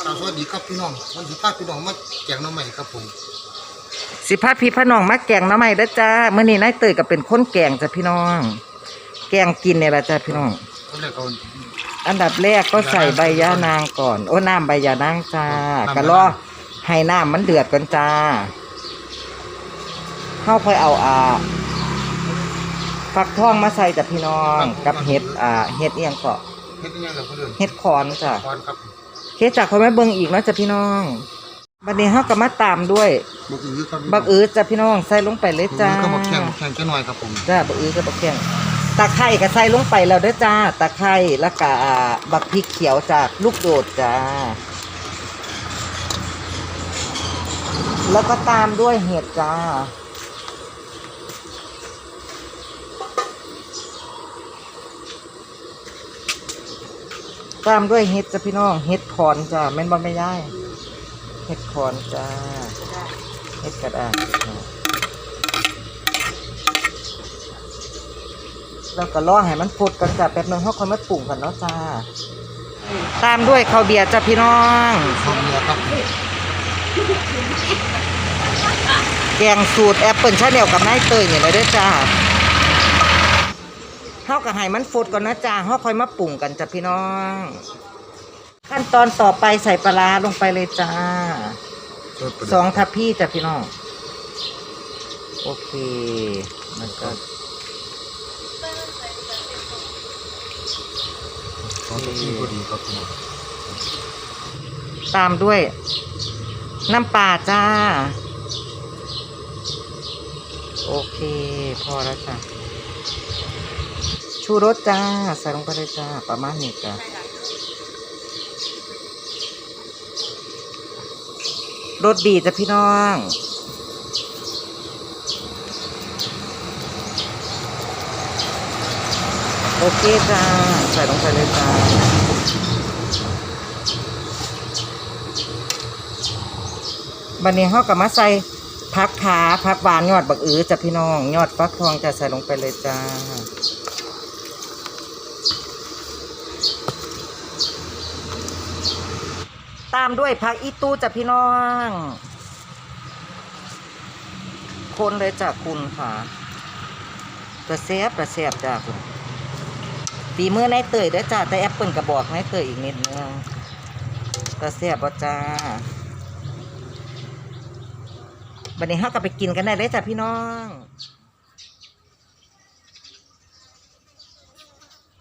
กราบสวัสดีครับพี่น้องวันที่พาพี่น้องมาแจกหน้องใหม่ครับผมสิพาพี่พาน้องมาแกงหน้ำใหม่เด้อจ้าเมื่อนี้นายเตยก็เป็นคนแกงจ้ะพี่น้อง แกงกินเนี่ยละจ้ะพี่น้องก็เลยเอา อันดับแรกก็ใส่ใบยานางก่อน โอ้น้ำใบยานางจ้าน้ำก็รอให้น้ำมันเดือดก่อนจ้าเข้าค่อยเอาอ่าฟักทองมาใส่จ้ะพี่น้อง กับเห็ดอ่าเห็ดเอียงเกาะเฮ็ดยังไงกับคนอื่นเห็ดขอนจ้ะ ก่อนครับ เคสจากเขาไม่เบิ่งอีกเนาะจ้ะพี่น้องบัดนี้เฮาก็มาตามด้วย บักอือครับบักอือจ้ะพี่น้องใส่ลงไปเลยจ้าก็บักแข้งบักแข้งจะหน่อยครับผมจ้าบักอือกับบักแข้งตะไคร้ก็ใส่ลงไปแล้วเด้อจ้าตะไคร้แล้วก็อ่าบักพริกเขียวจากลูกโดดจ้า แล้วก็ตามด้วยเห็ดจ้า ตามด้วยเห็ดจ้ะพี่น้องเห็ดขอนจ้าแม่นบ่ไม่ได้เห็ดขอนจ้าเห็ดกระดาษจ้าแล้วก็รอให้มันฝุดกันจ้ะแป๊บนึงเขาค่อยมาปรุงกันเนาะจ้าตามด้วยข้าวเบียร์จ้ะพี่น้องข้าวเหนียวครับแกงสูตรแอปเปิลชาแนลกับนายเตยเนี่ยเลยด้อจ้า เฮาก็ให้มันฟดก่อนนะจ้าเฮาค่อยมาปรุงกันจ้ะพี่น้อง ขั้นตอนต่อไปใส่ปลาร้าลงไปเลยจ้าสองทัพพี่จ้ะพี่น้อง โอเคมันก็สองตัวที่พอดีครับพี่น้องตามด้วย น้ำปลาจ้า โอเค พอแล้วจ้ะ ชูรสจ้า ใส่ลงไปเลยจ้า ประมาณนี้จ้ะรสดีจ้ะพี่น้อง โอเคจ้า ใส่ลงไปเลยจ้าบันนี้เขากับมาใส่พักขาพักหวานยอดบักอือจ้ะพี่น้อง ยอดฟักทองจะใส่ลงไปเลยจ้า ตามด้วยผักอีตูจ้ะพี่น้อง คนเลยจ้ะคุณค่ะกระเซบกระเซบจ้ะคุณฝีมือนเตยเด้จ้ะแต่แอปเปิลกระบอกนเตยอีกนิดนึงกระเซบบ่จ้าบันนี้เราก็ไปกินกันได้เลยจ้ะพี่น้อง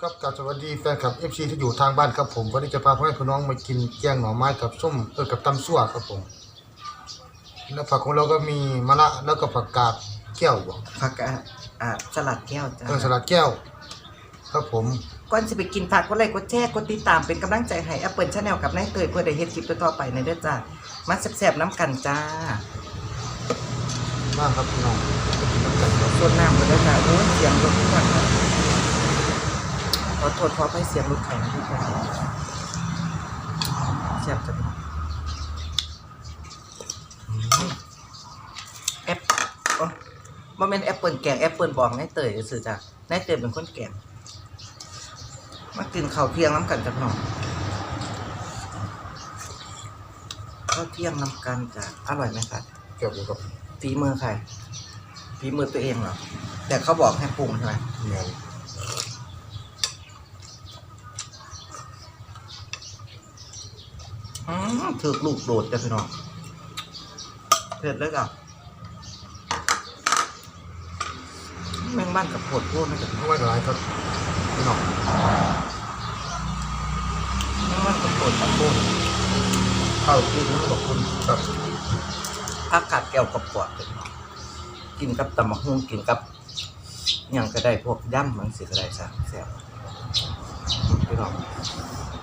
ครับกราบสวัสดีแฟนคลับ FC ที่อยู่ทางบ้านครับผมวันนี้จะพาพ่อแม่พี่น้องมากินแกงหน่อไม้กับส้มเออกับตำซั่วครับผมแล้วผักของเราก็มีมะระแล้วก็ผักกาดแก้วบ่ผักอะอะสลัดแก้วจ้าเออสลัดแก้ว ครับผมก่อนจะไปกินผักก็ไลค์กดแชร์กดติดตามเป็นกำลังใจให้แอปเปิลชาแนลกับนายเตยเพื่อได้เฮ็ดคลิปต่อๆไปในเด้อจ้ามาแซ่บๆน้ำกันจ้ามากครับพี่น้องไปกินน้ำกันครับส่วนน้ำก็ได้อจ้าโอ้ยเสียงรถทุกวันครับ ขอโทษขอให้เสียงรถแข็งทุกวันแซ่บจะพี่น้องแอปโอ้บ่แม่นแอปเปิลแกงแอปเปิลบอกนายเตยซื่อจ้ะนายเตยเป็นคนแกงมากินข้าวเที่ยงน้ำกันจ้ะพี่องข้าวเที่ยงน้ำกันจ้ะอร่อยไหมครับแก้วอยู่ครับฝีมือใครฝีมือตัวเองเหรอแต่เขาบอกให้ปรุงใช่ไหมเงินอื ถือลูกโดดจ้ะพี่น้องเผ็ดเลยอะแมงบ้านกับโผดโพดนะจ๊ะเอาไว้หลายครับพี่น้องแมงบ้านกับโผดกับโพดข้าวกินขอบคุณครับอากาศแก้วกับปอดจ้ะพี่น้องกินกับตำมะฮุ่งกินกับหยังก็ได้พวกย่ำมันสิก็ได้ซะแซ่บพี่น้อง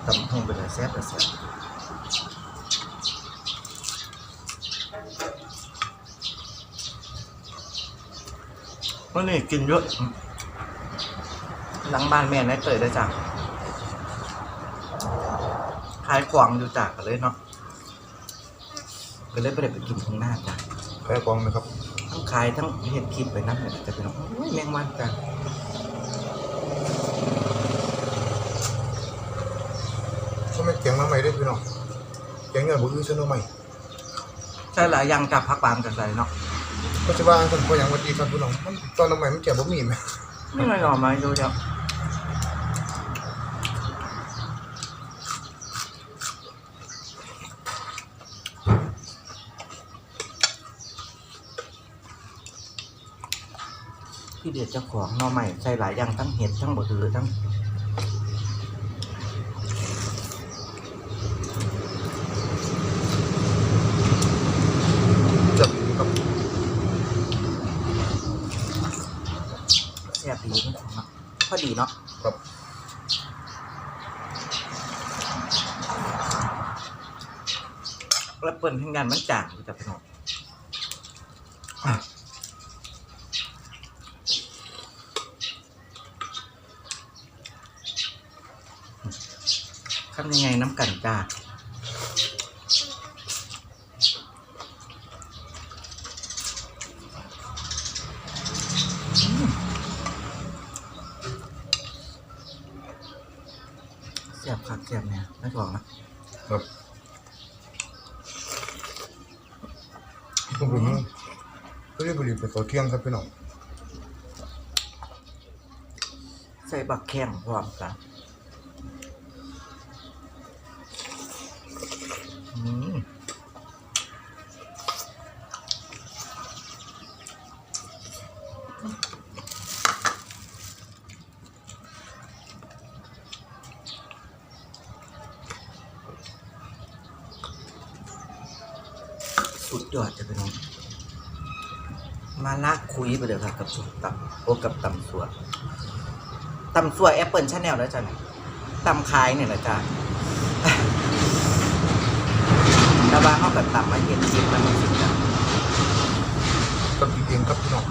ตำมะฮุ่งเป็นอะไรแซ่บแต่แซ่บ มื่อนี้กินเยอะอืมหลังบ้านแม่นายเตยได้จ้ะขายกวางอยู่จากกันเลยเนาะก็เลยไม่ได้ไปกินข้างหน้าจ้ะแพ้กองนะครับ ทั้งขายทั้งเห็ดคลิปไปนั่นเลยจะเป็นโอ้ยแมงวันจ้ะก็ไม่แกงน้ำใหม่ด้วยพี่น้องแกงเงินบ่อื้อซะหน่อใหม่ใช่หลายอย่างจับพักปามกันใส่เนาะ ก็สิว่าท่านบ่หยังว่าดีครับพี่น้องมันตอนหน่อใหม่มันแก่บ่มีแหมไม่ไม่หน่อไม้ดูเดี๋ยวพี่เดียดเจ้าของหน่อใหม่ใส่หลายอย่างทั้งเห็ดทั้งบะหือทั้ง จับอยู่ครับ แซ่บดีนี่เนาะพอดีเนาะครับแล้วเปิ้ลทั้งงานมันจางจ้ะพี่น้องอะทำยังไงน้ำกันจ้าอืมเสียบคักเสียบเนี่ยไม่บอกนะครับ ผมเป็นก็ เรียกบริไปเที่ยงครับพี่น้องใส่บักแข้งพร้อมกันสุดยอดจะเป็นอง มาลากคุยไปเลยครับกับสุดตับโอ้กับตำสวดตำสวดแอปเปิลชาแนลแล้วจ้ะเนี่ยตำคายเนี่ยนะจ๊ะแต่ว่าเขากับตำมาเห็นชิมมันมันสิจ้ะกับอีกเองครับพี่น้อง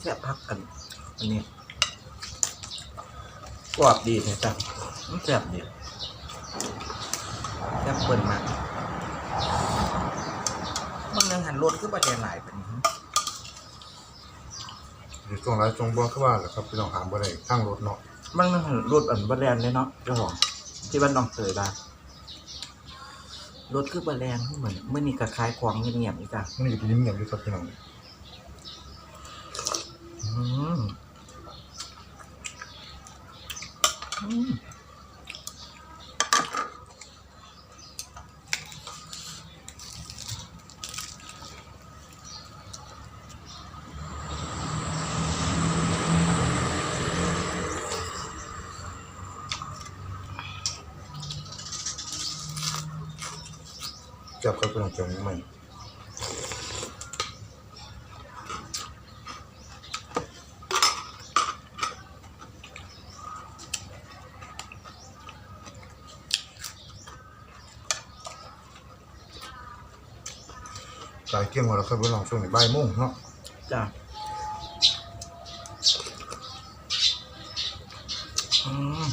แค่พักกัน อั นนี้กรอบดีนะจ๊ะมันแซ่บดีแซ่บเปิลมากมันยังหันรถขึ้นประเด็นหลายเป็นเดี๋ยวช่วงไรช่วงบ่คือว่าแหละครับพี่น้องหามบ่ได้ทางรถเนาะมันมันหันรถอันบะแลนเลยเนาะเจ้าของที่บ้านน้องเตยบ้านรถคือบะแลนเหมือนเมื่อนี้ก็คล้ายควางเงียบๆนี่จ้ะมันอยู่ที่นิ่มๆอยู่ครับพี่น้องอืม อืมจับครับพี่น้องจับใหม่ สายเที่ยงมาแล้วครับพี่น้องช่วงนี้บ่ายโมงเนาะจ้ะอืม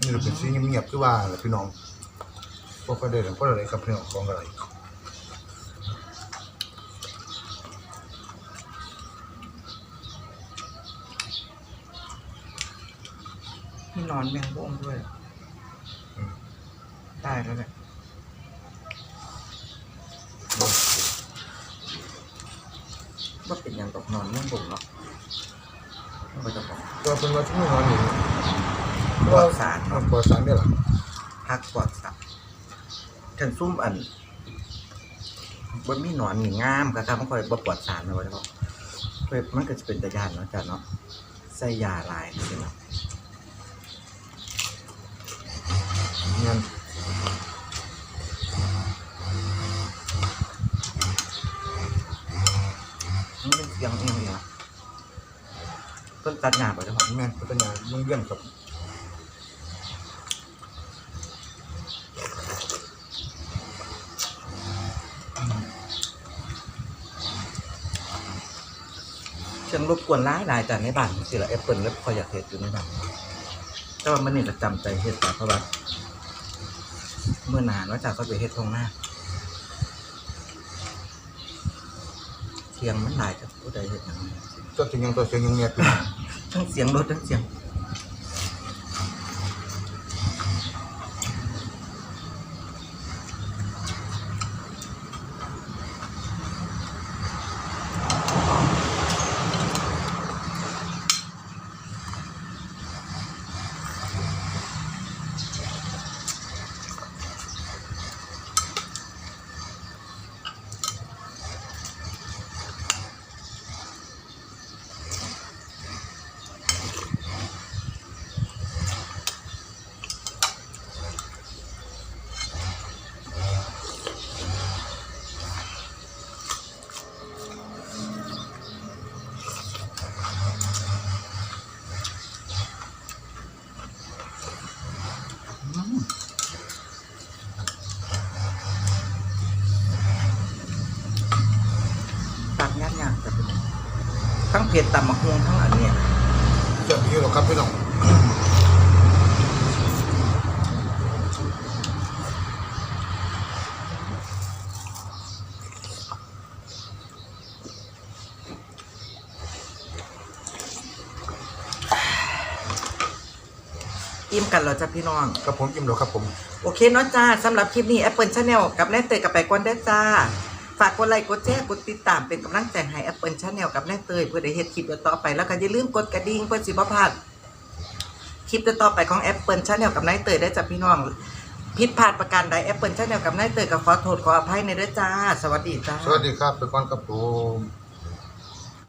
นี่เราเป็นซีเงียบๆคือว่าแหละพี่น้องพวกก็ได้เพราะอะไรครับพี่น้องของอะไรพี่นอนแมงบ้งด้วยได้แล้วแหละว่าเป็นอย่างตกนอนแมงบ้งเนาะมันก็จะบอกตัวเป็นว่าที่ไม่นอนอยู่ ปลอดสารมันปลอดสารได้หรอพักปลอดสารฉันซุ่มอันบนมีหนอนนี่งามก็ครับมันคอยบ่ปลอดสารนะว่าจะบอกเพิ่นมันก็จะเป็นตะยานเนาะจ้ะเนาะใส่ยาหลายนี่เนาะเงินมันเป็นเสียงเองเลยนะต้นตัดหญ้าบ่จะบอกแม่นเป็นอย่างลุงเลี้ยงครับ เสียงรบกวนหลายหลายแต่ในบ้านสิละแอปเปิลแล้วคอยอยากเฮ็ดอยู่ในบ้านแต่ว่ามันนี่ก็จำใจเฮ็ดแต่เพราะว่าเมื่อนานว่าจากเขาไปเฮ็ดตรงหน้าเสียงมันหลายจากผู้ใดเฮ็ดหยังตัวจริงยังตัวเสียงยังเงียบอยู่ทั้งเสียงรถทั้งเสียง เผ็ดตำมะฮวงทั้งอันเนี้ยจะมีหรอกครับพี่น้องอิ่มกันแล้วจ้ะพี่น้อง ครับผมอิ่มแล้วครับผม โอเคเนาะจ้าสำหรับคลิปนี้ Apple Channel กับแน่เตยกับไปกวนได้อจ้า ฝากกดไลค์กดแชร์กดติดตามเป็นกำลังใจให้ Apple Channel กับแม่เตยเพื่อได้เฮ็ดคลิปต่อไปแล้วก็อย่าลืมกดกระดิ่งเพื่อสิบ่พลาดคลิปต่อไปของ Apple Channel กับนายเตยได้จากพี่น้องผิดพลาดประการใด Apple Channel กับนายเตยก็ขอโทษขออภัยในเด้อจ้า สวัสดีจ้า สวัสดีครับไปก่อนครับผม